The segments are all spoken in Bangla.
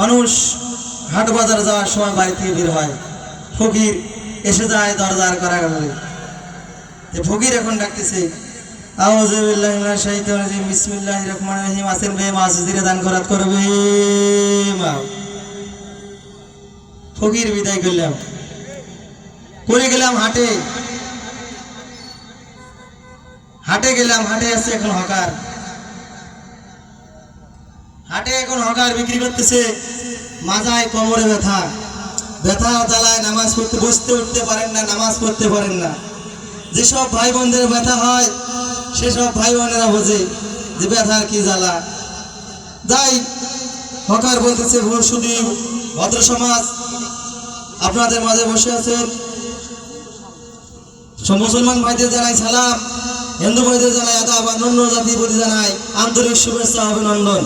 মানুষ হাট বাজার যাওয়ার সময় বাড়ি থেকে বের হয়। ফকির এসে যায় দরজার করা গেলে ফকির এখন ডাকতেছে বিসমিল্লাহির রহমানির রহিম আসেন বে মাছ জিরে দান করাত করবে ফকির বিদায় করলাম। করে গেলাম হাটে। হাটে গেলাম, হাটে আছে এখন হকার। হাটে এখন হকার বিক্রি করতেছে। মাজায় কোমরে ব্যথা। ব্যথা জ্বালায় নামাজ পড়তে, বসতে উঠতে পারেন না, নামাজ পড়তে পারেন না। যেসব ভাই বোনদের ব্যথা হয়, সেসব ভাই বোনেরা বোঝে যে ব্যথার কি জ্বালা। যাই হকার বলতেছে শুধু ভদ্র সমাজ, আপনাদের মাঝে বসে আছেন। মুসলমান ভাইদের জানাই সালাম, হিন্দু ভাইদের জানাই আদাব, আর অন্য জাতি প্রতি জানাই আন্তরিক শুভেচ্ছা, অভিনন্দন।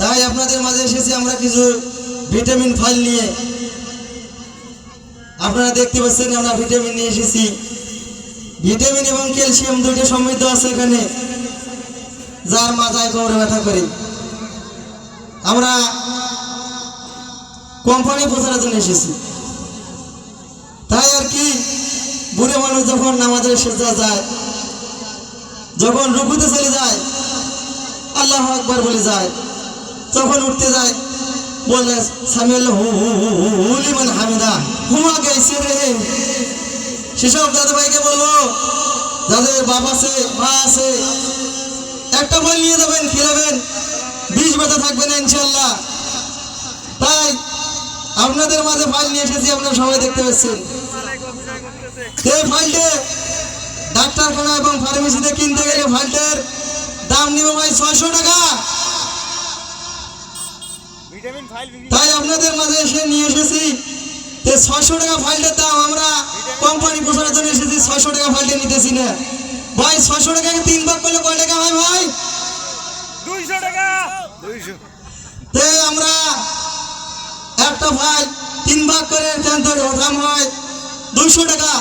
তাই আপনাদের মাঝে এসেছি আমরা কিছু ভিটামিন ফাইল নিয়ে। আপনারা দেখতে পাচ্ছেন আমরা ভিটামিন নিয়ে এসেছি। ভিটামিন এবং ক্যালসিয়াম দুইটা সমৃদ্ধ আছে এখানে, যার মাথায় কোমরে ব্যথা করে। আমরা কোম্পানি প্রচারের জন্য এসেছি। তাই আর কি, বুড়ে মানুষ যখন নামাজের সেজা যায়, যখন রুকুতে চলে যায়, আল্লাহ আকবার বলে যায় তখন উঠতে যায় বললে সামিল হুলিমান হামিদা হুমা গাইছে রে। সেসব দাদু ভাইকে বলব যাদের বাপ আছে, মা আছে, একটা বই নিয়ে যাবেন খেলাবেন বিষ ব্যথা থাকবে না ইনশাল্লাহ তাই আপনাদের মাঝে ফাইল নিয়ে এসেছি, আপনারা সবাই দেখতে পাচ্ছেন। এই ফাইলটা ডাক্তারখানা এবং ফার্মেসিতে কিনতে গেলে ফাইলটার দাম নিবে ভাই ছয়শো টাকা। তাই আপনাদের মাঝে এসে নিয়ে এসেছি। যে ছয়শো টাকা ফাইলটার দাম আমরা কোম্পানি প্রচারের জন্য এসেছি ছয়শো টাকা ফাইলটা নিতেছি না। ভাই ছয়শো টাকাকে তিন ভাগ করলে কয় টাকা হয় ভাই? দুইশো টাকা। দুইশো। তে আমরা একটা ফাইল তিন ভাগ করে জানতে দাম হয় দুইশো টাকা।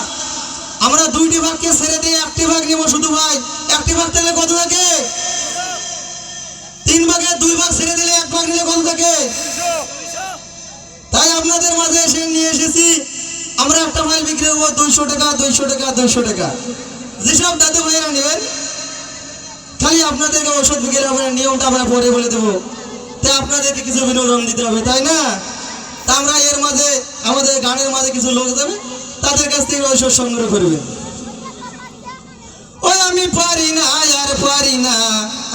আমরা দুইটি ভাগকে ছেড়ে দিয়ে একটি ভাগ নেব শুধু ভাই। একটি ভাগ তাহলে কত থাকে? তিন ভাগে দুই ভাগ ছেড়ে দিলে এক ভাগ নিলে কত থাকে? তাই আপনাদের মাঝে এসে নিয়ে এসেছি। আমরা একটা ফাইল বিক্রি করব দুইশো টাকা দুইশো টাকা দুইশো টাকা। যেসব দাদু ভাইয়েরা নেবেন খালি আপনাদেরকে ওষুধ বিক্রি হবে নিয়মটা আমরা পরে বলে দেবো। তাই আপনাদেরকে কিছু বিনোদন দিতে হবে, তাই না? তা আমরা এর মাঝে, আমাদের গানের মাঝে কিছু লোক যাবে, তাদের কাছ থেকে ঔষধ সংগ্রহ করবে। ওই আমি পারি না পারি না,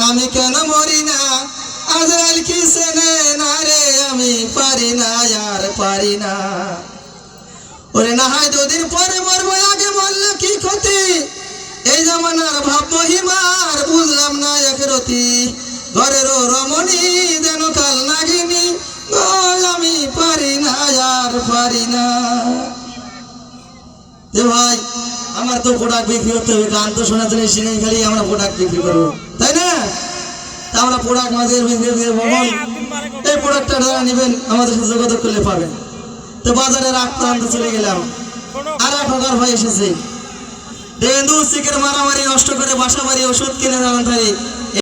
আমি কেন মরি না? আজরাইল কি সেনে না রে, আমি পারি না, আর পারি না। ওরে না হয় দুদিন পরে মরবো, আগে মরলে কি ক্ষতি? এই জামানার ভাব মহিমার বুঝলাম না এক রতি। ঘরের রমণী যেন কাল নাগিনি আমি পারি না, আর পারি না। যে ভাই, আমার তো প্রোডাক্ট বিক্রি করতে হবে গান তো এসে নেই খালি আমরা প্রোডাক্ট বিক্রি করব। তাই না? তা আমরা প্রোডাক্ট বিক্রি করে বলুন এই প্রোডাক্টটা যারা নেবেন, আমাদের সাথে যোগাযোগ করলে পাবেন। তো বাজারের আগ প্রান্তে চলে গেলাম। আর এক হকার ভাই এসেছে। ডেঙ্গু, সিকের মারামারি, নষ্ট করে বাসা বাড়ি, ওষুধ কিনে যাবেন